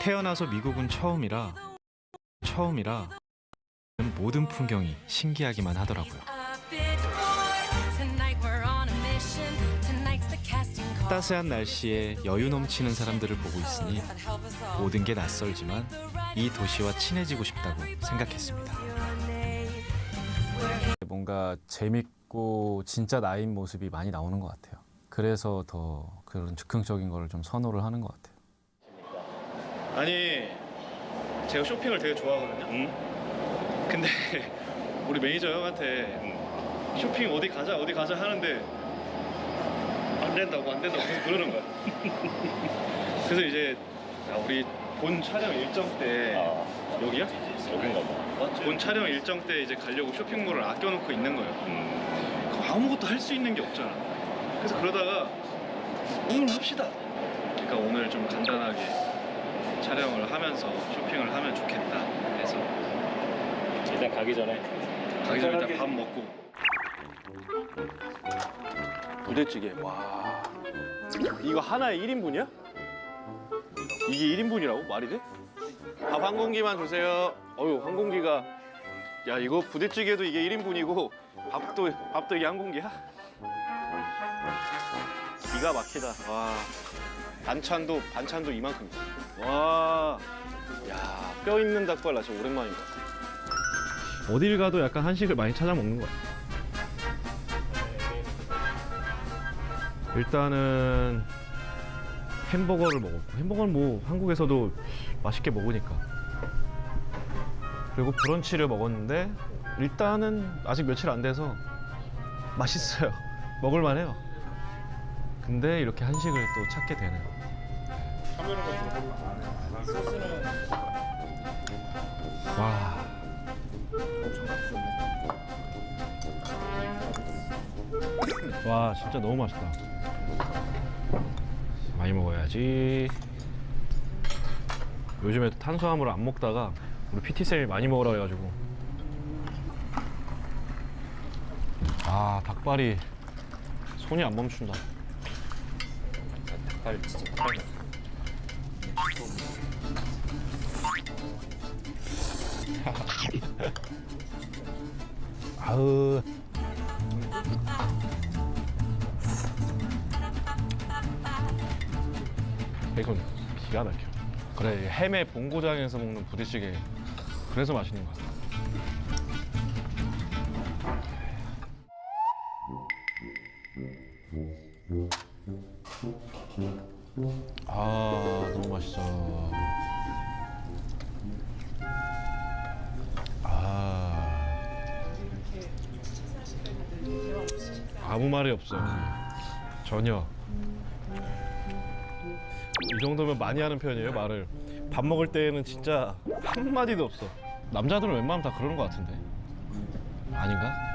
태어나서 미국은 처음이라 처음이라 모든 풍경이 신기하기만 하더라고요. 따스한 날씨에 여유 넘치는 사람들을 보고 있으니 모든 게 낯설지만 이 도시와 친해지고 싶다고 생각했습니다. 뭔가 재밌고 진짜 나인 모습이 많이 나오는 것 같아요. 그래서 더 그런 즉흥적인 거를 좀 선호를 하는 것 같아요. 아니 제가 쇼핑을 되게 좋아하거든요. 근데 우리 매니저 형한테 쇼핑 어디 가자 어디 가자 하는데 안 된다고 안 된다고 계속 그러는 거야. 그래서 이제 야, 우리 본 촬영 일정 때 여기야? 여긴가 봐. 본 촬영 일정 때 이제 가려고 쇼핑몰을 아껴놓고 있는 거예요. 그럼 아무것도 할 수 있는 게 없잖아. 그래서 그러다가 오늘 합시다. 그러니까 오늘 좀 간단하게 촬영을 하면서 쇼핑을 하면 좋겠다 해서 일단 가기 전에. 가기 전에 일단 밥 먹고. 부대찌개 와. 이거 하나에 1인분이야? 이게 1인분이라고? 말이 돼? 밥 한 공기만 주세요. 어휴 한 공기가. 야 이거 부대찌개도 이게 1인분이고 밥도 밥도 이게 한 공기야? 기가 막히다. 와. 반찬도 반찬도 이만큼 있어 와 야 뼈 있는 닭발 나 진짜 오랜만인 것 같아. 어딜 가도 약간 한식을 많이 찾아 먹는 것 같아요. 일단은 햄버거를 먹었고 햄버거는 뭐 한국에서도 맛있게 먹으니까. 그리고 브런치를 먹었는데 일단은 아직 며칠 안 돼서 맛있어요. 먹을만해요. 근데 이렇게 한식을 또 찾게 되네요 와. 와 진짜 너무 맛있다. 많이 먹어야지. 요즘에 또 탄수화물을 안 먹다가 우리 PT쌤이 많이 먹으라 해가지고. 아 닭발이 손이 안 멈춘다. 닭발 진짜 아으 베이컨 기가 막혀. 그래 햄의 본고장에서 먹는 부대찌개. 그래서 맛있는 것 같아 아 너무 맛있어. 아. 아무 말이 없어. 전혀. 이 정도면 많이 하는 편이에요 말을. 밥 먹을 때는 진짜 한 마디도 없어. 남자들은 웬만하면 다 그러는 것 같은데. 아닌가?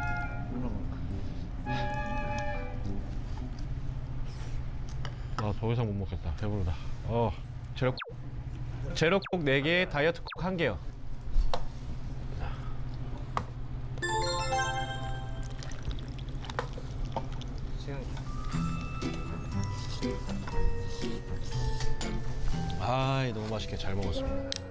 아더 이상 못 먹겠다. 배부르다. 어 재료 재료국 4개 다이어트 국 1개요. 아이 너무 맛있게 잘 먹었습니다